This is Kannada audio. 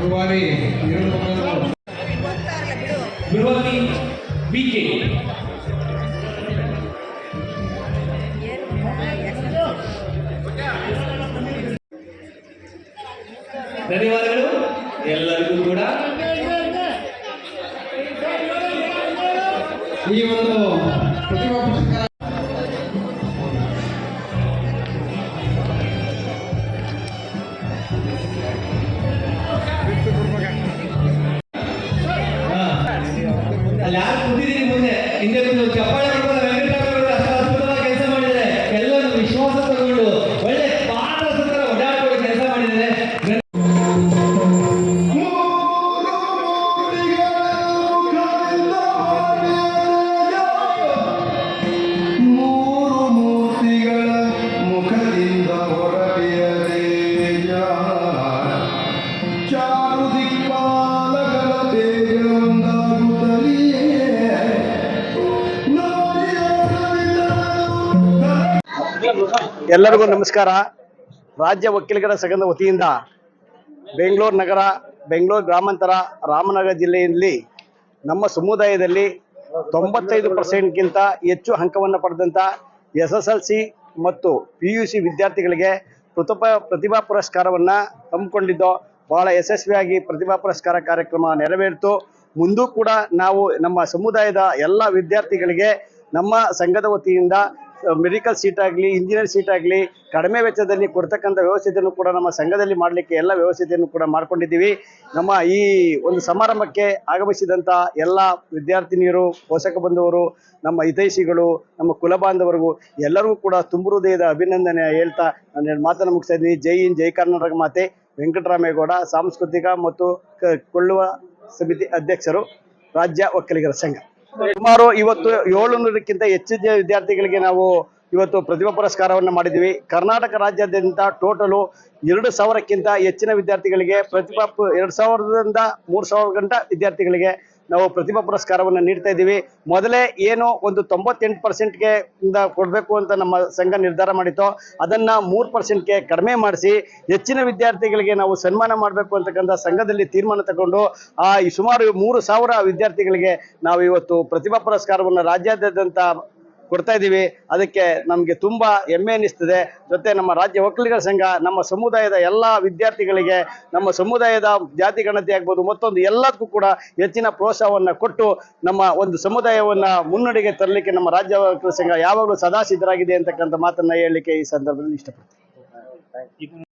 ದುಬಾರಿ ವಿರೋಧಿ ಬಿಕೆ ಧನ್ಯವಾದಗಳು. ಎಲ್ಲರಿಗೂ ಕೂಡ. ಈ ಒಂದು ಪ್ರತಿಭಾ ಪುರಸ್ಕಾರ யார் புத்திதீர் இந்த ಎಲ್ಲರಿಗೂ ನಮಸ್ಕಾರ. ರಾಜ್ಯ ವಕೀಲರ ಸಂಘದ ವತಿಯಿಂದ ಬೆಂಗಳೂರು ನಗರ, ಬೆಂಗಳೂರು ಗ್ರಾಮಾಂತರ, ರಾಮನಗರ ಜಿಲ್ಲೆಯಲ್ಲಿ ನಮ್ಮ ಸಮುದಾಯದಲ್ಲಿ ತೊಂಬತ್ತೈದು ಪರ್ಸೆಂಟ್ಗಿಂತ ಹೆಚ್ಚು ಅಂಕವನ್ನು ಪಡೆದಂಥ ಎಸ್ ಎಸ್ ಎಲ್ ಸಿ ಮತ್ತು ಪಿ ಯು ಸಿ ವಿದ್ಯಾರ್ಥಿಗಳಿಗೆ ಪ್ರತಿಭ ಪ್ರತಿಭಾ ಪುರಸ್ಕಾರವನ್ನು ಹಮ್ಮಿಕೊಂಡಿದ್ದು ಬಹಳ ಯಶಸ್ವಿಯಾಗಿ ಪ್ರತಿಭಾ ಪುರಸ್ಕಾರ ಕಾರ್ಯಕ್ರಮ ನೆರವೇರಿತು. ಮುಂದೂ ಕೂಡ ನಾವು ನಮ್ಮ ಸಮುದಾಯದ ಎಲ್ಲ ವಿದ್ಯಾರ್ಥಿಗಳಿಗೆ ನಮ್ಮ ಸಂಘದ ವತಿಯಿಂದ ಮೆಡಿಕಲ್ ಸೀಟ್ ಆಗಲಿ ಇಂಜಿನಿಯರ್ ಸೀಟ್ ಆಗಲಿ, ಕಡಿಮೆ ವೆಚ್ಚದಲ್ಲಿ ಕೊಡ್ತಕ್ಕಂಥ ವ್ಯವಸ್ಥೆಯನ್ನು ಕೂಡ ನಮ್ಮ ಸಂಘದಲ್ಲಿ ಮಾಡಲಿಕ್ಕೆ ಎಲ್ಲ ವ್ಯವಸ್ಥೆಯನ್ನು ಕೂಡ ಮಾಡ್ಕೊಂಡಿದ್ದೀವಿ. ನಮ್ಮ ಈ ಒಂದು ಸಮಾರಂಭಕ್ಕೆ ಆಗಮಿಸಿದಂಥ ಎಲ್ಲ ವಿದ್ಯಾರ್ಥಿನಿಯರು, ಪೋಷಕ ಬಂಧುವರು ನಮ್ಮ ಹಿತೈಷಿಗಳು, ನಮ್ಮ ಕುಲಬಾಂಧವರಿಗೂ ಎಲ್ಲರಿಗೂ ಕೂಡ ತುಂಬ ಹೃದಯದ ಅಭಿನಂದನೆ ಹೇಳ್ತಾ ನಾನು ಮಾತನ್ನು ಮುಗಿಸ್ತಾ ಜೈ ಇನ್ ಜೈ ಕರ್ನಾಟಕ ಮಾತೆ. ವೆಂಕಟರಾಮೇಗೌಡ, ಸಾಂಸ್ಕೃತಿಕ ಮತ್ತು ಕೊಳ್ಳುವ ಸಮಿತಿ ಅಧ್ಯಕ್ಷರು, ರಾಜ್ಯ ಒಕ್ಕಲಿಗರ ಸಂಘ. ಸುಮಾರು ಇವತ್ತು ಏಳುನೂರಕ್ಕಿಂತ ಹೆಚ್ಚು ವಿದ್ಯಾರ್ಥಿಗಳಿಗೆ ನಾವು ಇವತ್ತು ಪ್ರತಿಭಾ ಪುರಸ್ಕಾರವನ್ನು ಮಾಡಿದ್ವಿ ಕರ್ನಾಟಕ ರಾಜ್ಯಾದ್ಯಂತ ಟೋಟಲು ಎರಡು ಸಾವಿರಕ್ಕಿಂತ ಹೆಚ್ಚಿನ ವಿದ್ಯಾರ್ಥಿಗಳಿಗೆ ಪ್ರತಿಭಾ ಎರಡು ಸಾವಿರದಿಂದ ಮೂರು ಸಾವಿರ ಗಂಟ ವಿದ್ಯಾರ್ಥಿಗಳಿಗೆ ನಾವು ಪ್ರತಿಭಾ ಪುರಸ್ಕಾರವನ್ನು ನೀಡ್ತಾ ಇದ್ದೀವಿ. ಮೊದಲೇ ಏನು ಒಂದು ತೊಂಬತ್ತೆಂಟು ಪರ್ಸೆಂಟ್ಗೆ ಇಂದ ಕೊಡಬೇಕು ಅಂತ ನಮ್ಮ ಸಂಘ ನಿರ್ಧಾರ ಮಾಡಿತ್ತು. ಅದನ್ನು ಮೂರು ಪರ್ಸೆಂಟ್ಗೆ ಕಡಿಮೆ ಮಾಡಿಸಿ ಹೆಚ್ಚಿನ ವಿದ್ಯಾರ್ಥಿಗಳಿಗೆ ನಾವು ಸನ್ಮಾನ ಮಾಡಬೇಕು ಅಂತಕ್ಕಂಥ ಸಂಘದಲ್ಲಿ ತೀರ್ಮಾನ ತಗೊಂಡು ಆ ಸುಮಾರು ಮೂರು ಸಾವಿರ ವಿದ್ಯಾರ್ಥಿಗಳಿಗೆ ನಾವು ಇವತ್ತು ಪ್ರತಿಭಾ ಪುರಸ್ಕಾರವನ್ನು ರಾಜ್ಯಾದ್ಯಂತ ಕೊಡ್ತಾ ಇದ್ದೀವಿ. ಅದಕ್ಕೆ ನಮಗೆ ತುಂಬ ಹೆಮ್ಮೆ ಅನ್ನಿಸ್ತದೆ. ಜೊತೆ ನಮ್ಮ ರಾಜ್ಯ ಒಕ್ಕಲಿಗರ ಸಂಘ, ನಮ್ಮ ಸಮುದಾಯದ ಎಲ್ಲ ವಿದ್ಯಾರ್ಥಿಗಳಿಗೆ, ನಮ್ಮ ಸಮುದಾಯದ ಜಾತಿ ಗಣತಿ ಆಗ್ಬೋದು, ಮತ್ತೊಂದು ಎಲ್ಲದಕ್ಕೂ ಕೂಡ ಹೆಚ್ಚಿನ ಪ್ರೋತ್ಸಾಹವನ್ನು ಕೊಟ್ಟು ನಮ್ಮ ಒಂದು ಸಮುದಾಯವನ್ನು ಮುನ್ನಡೆಗೆ ತರಲಿಕ್ಕೆ ನಮ್ಮ ರಾಜ್ಯ ಒಕ್ಕಲಿಗರ ಸಂಘ ಯಾವಾಗಲೂ ಸದಾ ಸಿದ್ಧರಾಗಿದೆ ಅಂತಕ್ಕಂಥ ಮಾತನ್ನು ಹೇಳಲಿಕ್ಕೆ ಈ ಸಂದರ್ಭದಲ್ಲಿ ಇಷ್ಟಪಡ್ತೀನಿ.